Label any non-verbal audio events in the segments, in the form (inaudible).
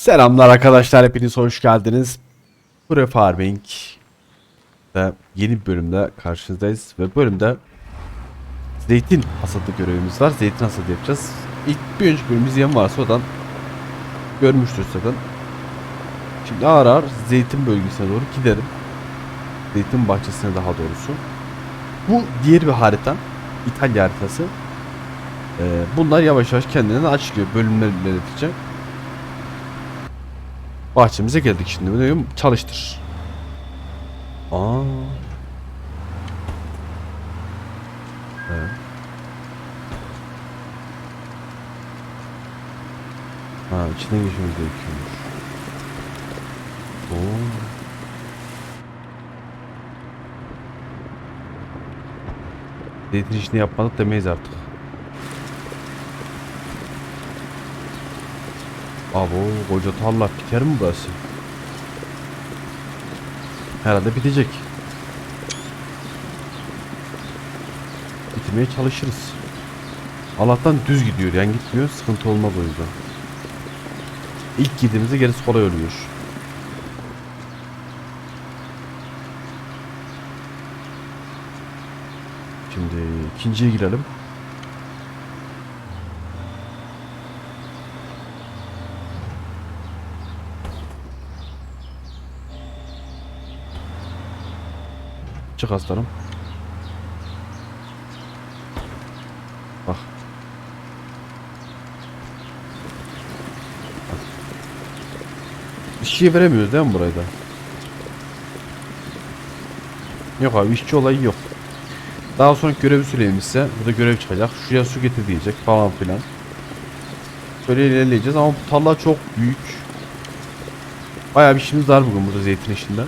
Selamlar arkadaşlar hepiniz hoş geldiniz. Pro Farming ve yeni bir bölümde karşınızdayız ve bölümde zeytin hasadı görevimiz var. Zeytin hasadı yapacağız. İlk bir önceki bölümü izleyen varsa odan görmüştür zaten. Şimdi ağır ağır zeytin bölgesine doğru giderim. Zeytin bahçesine daha doğrusu. Bu diğer bir harita. İtalya haritası. Ee, bunlar yavaş yavaş kendilerini açıklıyor. Bölümler ilerletecek. Bahçemize geldik şimdi. Diyorum çalıştır. Aa. Evet. Ha içinden geçmemiz gerekiyormuş. Oo. Zeytin işini yapmadık demeyiz artık. Abo koca tarla biter mi burası? Herhalde bitecek. Bitirmeye çalışırız. Allah'tan düz gidiyor yani gitmiyor sıkıntı olmaz o yüzden. İlk girdiğimizde gerisi kolay oluyor. Şimdi ikinciye girelim. Çık aslanım. Bak. İşçiye veremiyoruz değil mi burayı da? Yok abi işçi olayı yok. Daha sonra görevi söyleyeyim size. Burada görev çıkacak. Şuraya su getir diyecek falan filan. Böyle ilerleyeceğiz ama bu tarla çok büyük. Bayağı bir işimiz var bugün burada zeytin işinden.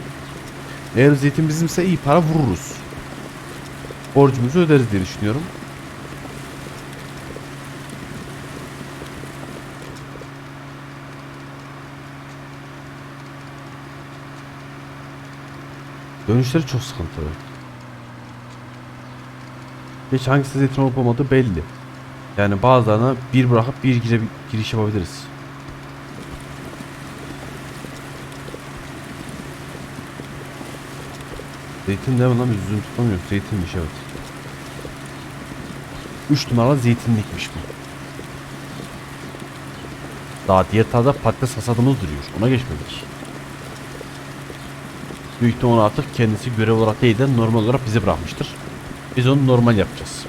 Eğer zeytin bizimse iyi para vururuz. Borcumuzu öderiz diye düşünüyorum. Dönüşleri çok sıkıntılı. Geç hangisi zeytin olup olmadığı belli. Yani bazılarına bir bırakıp bir gire, giriş yapabiliriz. Zeytin mi lan yüzünü tutamıyor. Zeytinmiş evet. 3 numaralı zeytinlikmiş bu. Daha diğer tarafta patates hasadımız duruyor. Ona geçmedik. Büyük ihtimal artık kendisi görev olarak değil de normal olarak bize bırakmıştır. Biz onu normal yapacağız.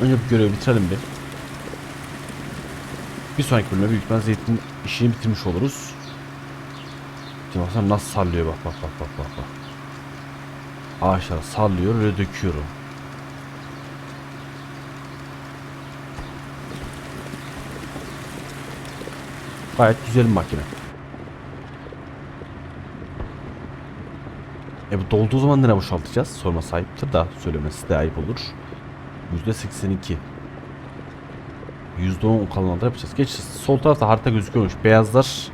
Önce bu görevi bitirelim bir. Bir sonraki bölümde büyük ihtimal zeytin işini bitirmiş oluruz. Şimdi baksana nasıl sallıyor bak bak bak bak bak bak. Ağaçlar sallıyor ve döküyor o. Gayet güzel bir makine. E bu dolduğu zaman ne boşaltacağız? Sorma sahiptir da söylemesi de ayıp olur. %82. %10 kalanlarda yapacağız. Geç sol tarafta harita gözüküyormuş. Beyazlar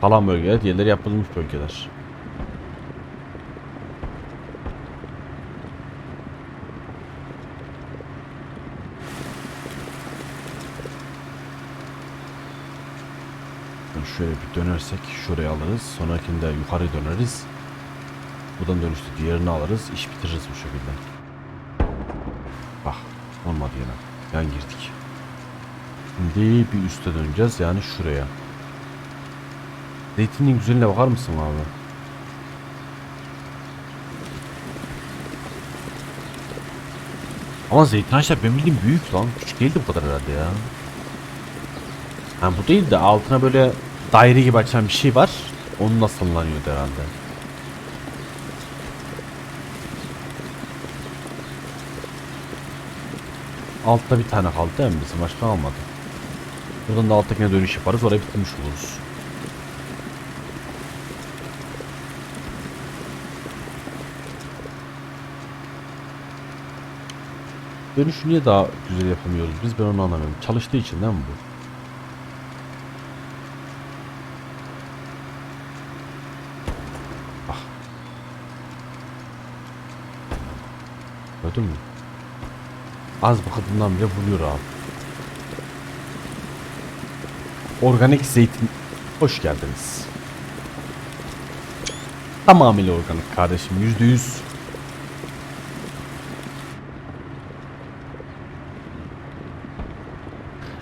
kalan bölgeler, diğerleri yapılmış bölgeler. Şöyle bir dönersek şuraya alırız. Sonrakinde yukarı döneriz. Buradan dönüştü diğerini alırız. İş bitiririz bu şekilde. Bak olmadı yine. Yan girdik. Şimdi bir üste döneceğiz. Yani şuraya. Zeytinin güzelliğine bakar mısın abi? Ama zeytin ağaçlar benim bildiğim büyük lan. Küçük değildi bu kadar herhalde ya. Ha bu değil de altına böyle daire gibi açan bir şey var. Onunla sallanıyordu herhalde. Altta bir tane kaldı değil mi bizim? Başka kalmadı. Buradan da alttakine dönüş yaparız. Orayı bitirmiş oluruz. Dönüşü niye daha güzel yapamıyoruz? Biz ben onu anlamıyorum. Çalıştığı için değil mi bu? Gördün mü? Az bakıldığından bile vuruyor abi. organik zeytin hoş geldiniz. Tamamıyla organik kardeşim yüzde yüz.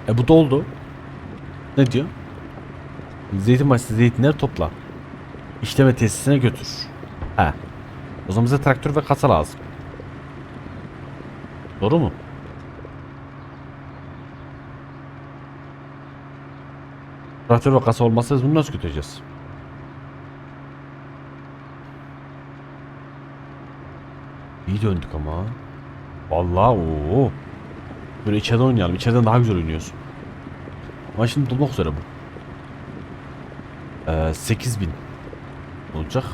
E bu doldu. Ne diyor? Zeytin başlı zeytinleri topla. İşleme tesisine götür. He. O zaman bize traktör ve kasa lazım. Doğru mu? Traktör ve kasa olmazsa biz bunu nasıl götüreceğiz? İyi döndük ama. Vallahi o. Böyle içeride oynayalım. İçeriden daha güzel oynuyorsun. Ama şimdi dolmak üzere bu. Ee, 8000 olacak.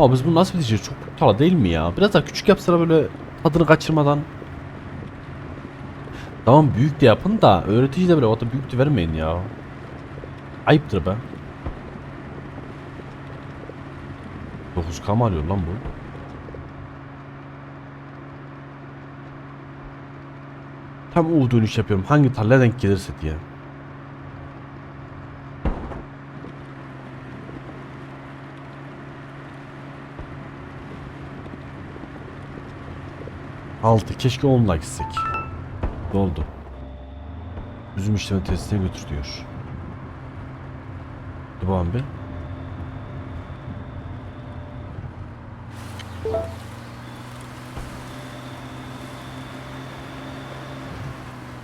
Ama biz bunu nasıl biteceğiz? Çok tala değil mi ya? Biraz daha küçük yapsana böyle tadını kaçırmadan. Tamam büyük de yapın da öğretici de böyle o da büyük de vermeyin ya. Ayıptır be. 9K mı alıyor lan bu? Tam U dönüş yapıyorum. Hangi tarlaya denk gelirse diye. Altı. Keşke onunla gitsek. Doldu. Üzüm işleme testine götür diyor. Dur bakalım.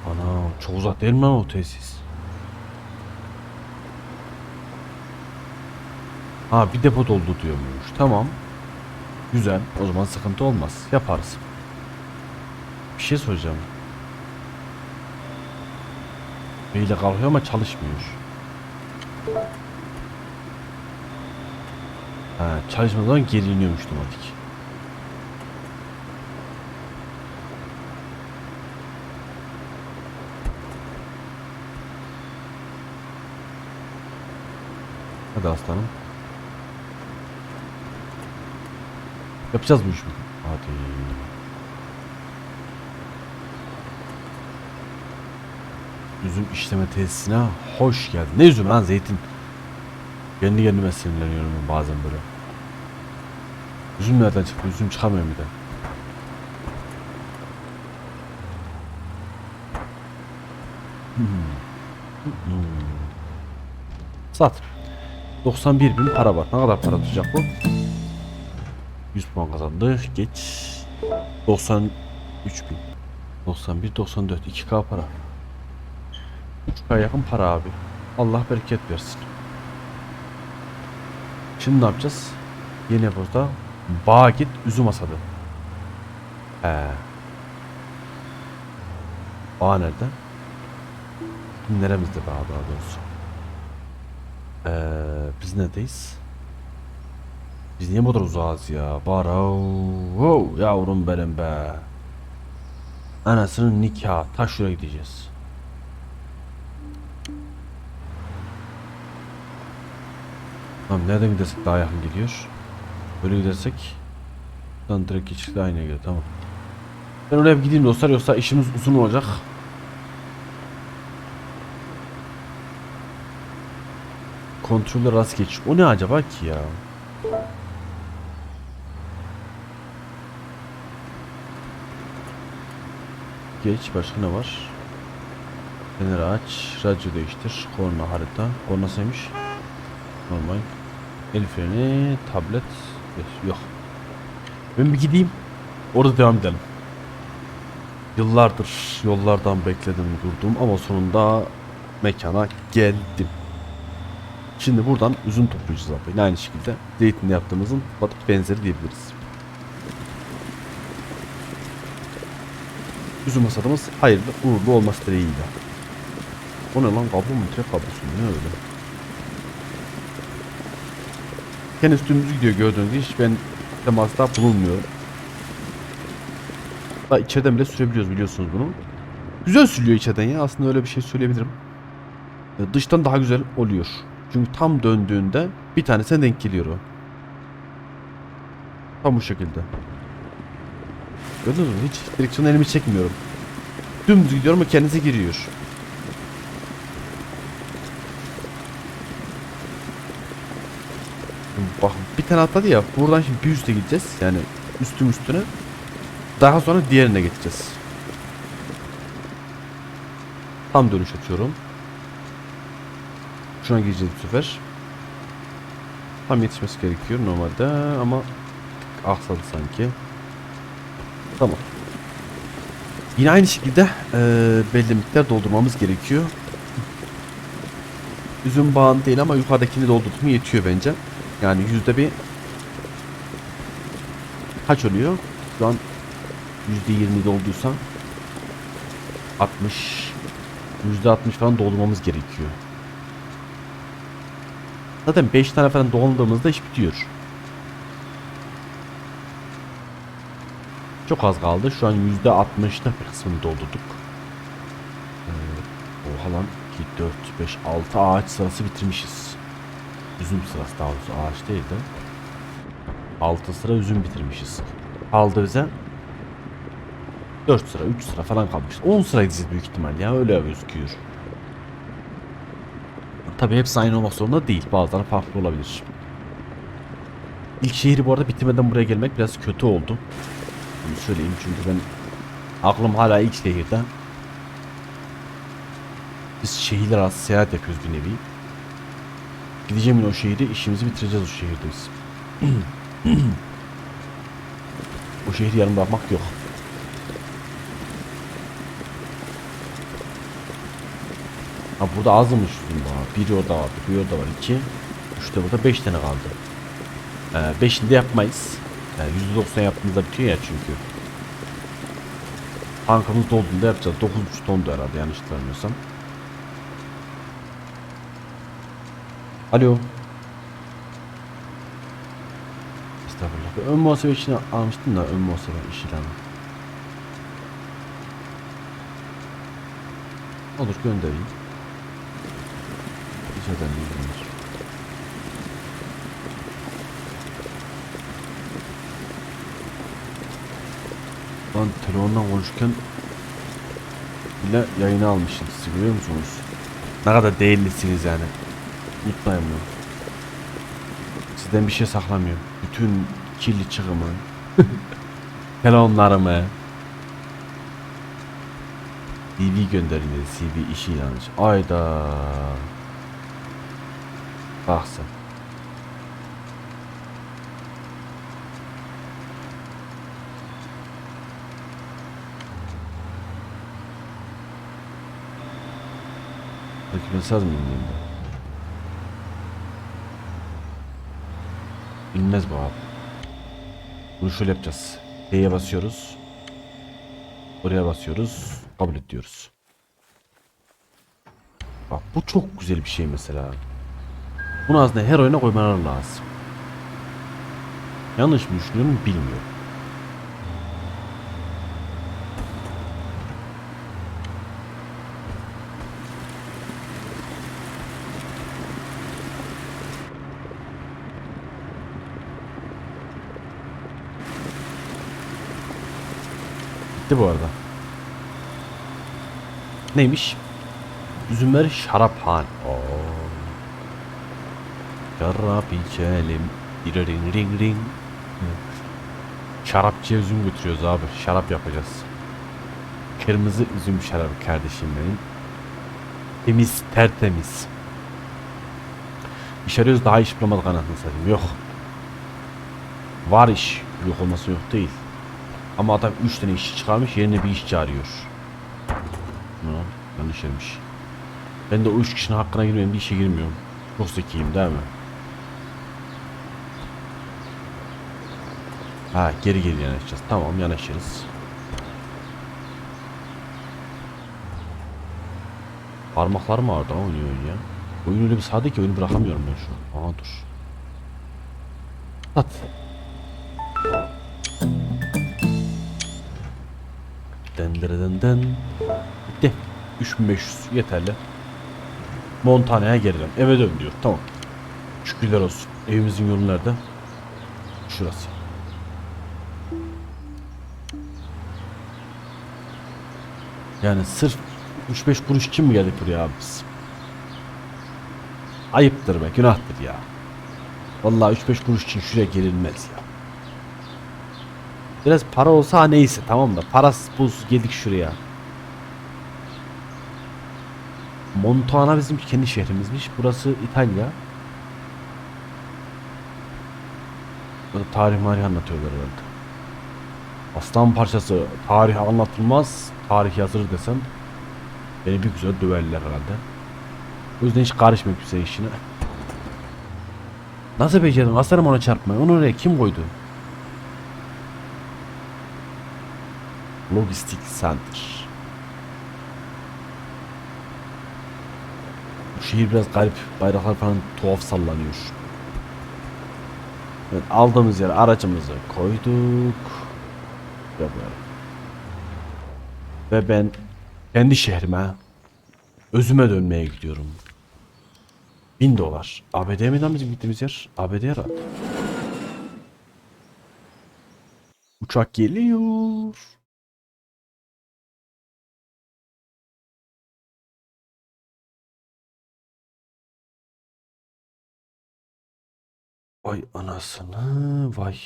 Ana çok uzak değil mi o tesis? Ha bir depo doldu diyormuş. Tamam. Güzel. O zaman sıkıntı olmaz. Yaparız. Şey soracağım. Beyle kalkıyor ama çalışmıyor. Ha, çalışmadan geri iniyormuş otomatik. Hadi aslanım. Yapacağız bu işi. Hadi. Üzüm işleme tesisine hoş geldin. Ne üzüm lan zeytin. Kendi kendime sinirleniyorum bazen böyle. Üzüm nereden çıktı? Üzüm çıkamıyor bir de. Hmm. Sat. 91 bin para var. Ne kadar para tutacak bu? 100 puan kazandık. Geç. 93 bin. 91, 94. 2K para. 3K yakın para abi. Allah bereket versin. Şimdi ne yapacağız? Yeni yapıyoruzda Bağa üzüm hasadı. He. Bağ nerede? Neremizde bağ daha doğrusu? Ee, biz neredeyiz? Biz niye bu kadar uzağız ya? Bara wow, yavrum benim be. Anasının nikahı. Ta şuraya gideceğiz. Tamam nereden gidersek daha yakın geliyor. Böyle gidersek Buradan direkt geçişle aynı geliyor tamam. Ben oraya gideyim dostlar yoksa işimiz uzun olacak. Kontroller rast geç. O ne acaba ki ya? Geç başka ne var? Fener aç, radyo değiştir, korna harita. Kornasıymış. Normal. El freni, tablet. Yok. Ben bir gideyim. Orada devam edelim. Yıllardır yollardan bekledim durdum ama sonunda mekana geldim. Şimdi buradan üzüm toplayacağız abi. Aynı şekilde zeytinle yaptığımızın benzeri diyebiliriz. Üzüm hasadımız hayırlı uğurlu olması dileğiyle. O ne lan kablo mu? Trek kablosu? Ne öyle? Kendisi dümdüz gidiyor gördüğünüz gibi. Hiç ben temasta bulunmuyorum. Daha içeriden bile sürebiliyoruz biliyorsunuz bunu. Güzel sürüyor içeriden ya. Aslında öyle bir şey söyleyebilirim. E, Dıştan daha güzel oluyor. Çünkü tam döndüğünde bir tanesine denk geliyor o. Tam bu şekilde. Gördünüz mü? Hiç direksiyonu elimi çekmiyorum. Dümdüz gidiyorum ama kendisi giriyor. Bak bir tane atladı ya. Buradan şimdi bir üste gideceğiz. Yani üstüm üstüne. Daha sonra diğerine geçeceğiz. Tam dönüş atıyorum. Şuna gireceğiz bu sefer. Tam yetişmesi gerekiyor normalde ama aksadı sanki. Tamam. Yine aynı şekilde eee belli miktar doldurmamız gerekiyor. Üzüm bağın değil ama yukarıdakini doldurdum yetiyor bence. Yani yüzde bir kaç oluyor? Şu an yüzde yirmi dolduysa 60 yüzde 60 falan doldurmamız gerekiyor. Zaten 5 tane falan doldurduğumuzda iş bitiyor. Çok az kaldı. Şu an yüzde 60'ta bir kısmını doldurduk. Ee, oha lan 2, 4, 5, 6 ağaç sırası bitirmişiz. Üzüm sırası daha doğrusu ağaç değil de. 6 sıra üzüm bitirmişiz. Kaldı bize 4 sıra 3 sıra falan kalmış. 10 sıra gideceğiz büyük ihtimal ya öyle gözüküyor. Tabi hepsi aynı olmak zorunda değil. Bazıları farklı olabilir. İlk şehri bu arada bitirmeden buraya gelmek biraz kötü oldu. Bunu söyleyeyim çünkü ben aklım hala ilk şehirde. Biz şehirler arası seyahat yapıyoruz bir nevi. Gideceğim o şehri işimizi bitireceğiz o şehirde biz. (clears throat) o şehri yarım bırakmak yok. Ha burada azmış var. Biri orada var, bir orada var. iki. Üçte burada beş tane kaldı. Ee, beşini de yapmayız. Yani %90 yaptığımızda bitiyor ya çünkü. Tankamız dolduğunda yapacağız. 9.5 tondu herhalde yanlış hatırlamıyorsam. Alo. Estağfurullah. Ben ön muhasebe işini almıştım da ön muhasebe iş ilanı. Olur göndereyim. Rica ederim. Lan telefondan konuşurken bile yayını almışım siz görüyor musunuz? Ne kadar değerlisiniz yani. Mutluyum ben. Sizden bir şey saklamıyorum. Bütün kirli çıkımı, (laughs) telefonlarımı, CV gönderin dedi. CV işi yanlış. Ayda. Bak sen. Peki mesaj mı ineyim ben? İnmez bu abi. Bunu şöyle yapacağız. D'ye basıyoruz. Buraya basıyoruz. Kabul et diyoruz. Bak bu çok güzel bir şey mesela. Bunu aslında her oyuna koymalar lazım. Yanlış mı düşünüyorum bilmiyorum. Bitti bu arada. Neymiş? Üzümler şaraphan. Oo. Şarap içelim. Ring ring ring. Şarapçıya üzüm götürüyoruz abi. Şarap yapacağız. Kırmızı üzüm şarabı kardeşim benim. Temiz, tertemiz. İş arıyoruz daha iş bulamadık anasını satayım. Yok. Var iş. Yok olması yok değil. Ama adam 3 tane işçi çıkarmış yerine bir işçi arıyor. Ha, yanlış yermiş. Ben de o 3 kişinin hakkına girmiyorum bir işe girmiyorum. Çok zekiyim değil mi? Ha geri geri yanaşacağız. Tamam yanaşırız. Parmaklarım ağrıdı ama oynuyor ya. Oyun öyle bir sade ki oyunu bırakamıyorum ben şu an. Aha dur. At. Dın dın Bitti. 3500 yeterli. Montana'ya geri. Eve dön diyor. Tamam. Şükürler olsun. Evimizin yolu nerede? Şurası. Yani sırf 3-5 kuruş için mi geldik buraya abi? Ayıptır be, günahtır ya. Vallahi 3-5 kuruş için şuraya gelinmez ya. Biraz para olsa neyse tamam da parasız pulsuz geldik şuraya. Montana bizim kendi şehrimizmiş. Burası İtalya. Burada tarih marih anlatıyorlar herhalde. Aslan parçası tarih anlatılmaz, tarih yazılır desem beni bir güzel döverler herhalde. O yüzden hiç karışmıyorum kimse işine. (laughs) Nasıl becerdin? Aslanım ona çarpmayı. Onu oraya kim koydu? Logistik Center. Bu şehir biraz garip. Bayraklar falan tuhaf sallanıyor. Evet, aldığımız yere aracımızı koyduk. Ve. Ve ben kendi şehrime özüme dönmeye gidiyorum. Bin dolar. ABD mi lan bizim gittiğimiz yer? ABD herhalde. Uçak geliyor. Vay anasını vay.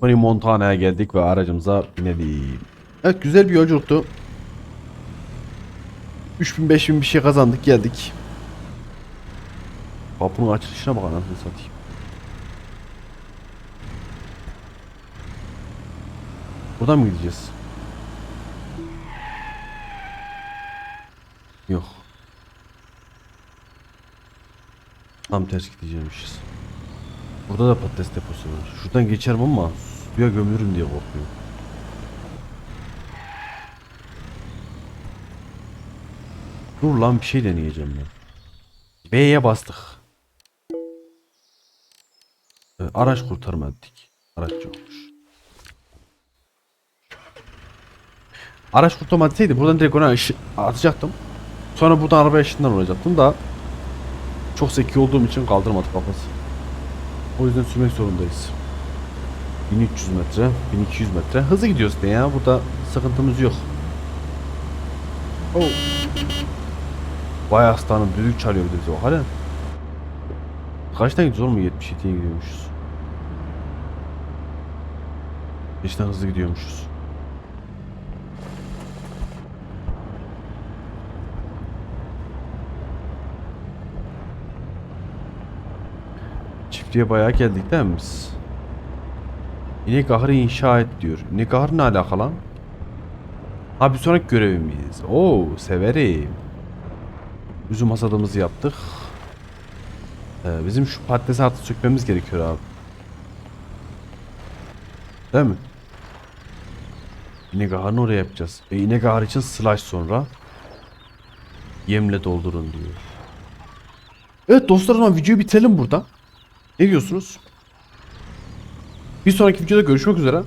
Tony Montana'ya geldik ve aracımıza binelim. Evet güzel bir yolculuktu. 3000 5000 bir şey kazandık geldik. Kapının açılışına bak anasını satayım. Buradan mı gideceğiz? Yok. Tam ters gideceğimişiz. Burada da patates deposu var. Şuradan geçerim ama suya gömülürüm diye korkuyorum. Dur lan bir şey deneyeceğim ben. B'ye bastık. Araç kurtarma ettik. Araç yokmuş. Araç kurtarma buradan direkt ona atacaktım. Sonra buradan arabaya ışından olacaktım da çok zeki olduğum için kaldırmadı kafası. O yüzden sürmek zorundayız. 1300 metre, 1200 metre. Hızlı gidiyoruz ne ya. Burada sıkıntımız yok. Oh. Vay aslanım düdük çalıyor de bize o hala. Kaçtan gidiyoruz oğlum? 77'ye gidiyormuşuz. İşte hızlı gidiyormuşuz. Çiftliğe bayağı geldik değil mi biz? İnek ahırı inşa et diyor. İnek ahırı ne alaka lan? Ha bir sonraki görevimiz. Oo severim. Üzüm hasadımızı yaptık. Ee, bizim şu patatesi artık sökmemiz gerekiyor abi. Değil mi? İnek ahırını oraya yapacağız. E, inek için slash sonra. Yemle doldurun diyor. Evet dostlar o zaman videoyu bitirelim burada. Ne diyorsunuz? Bir sonraki videoda görüşmek üzere.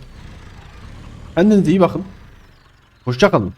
Kendinize iyi bakın. Hoşçakalın.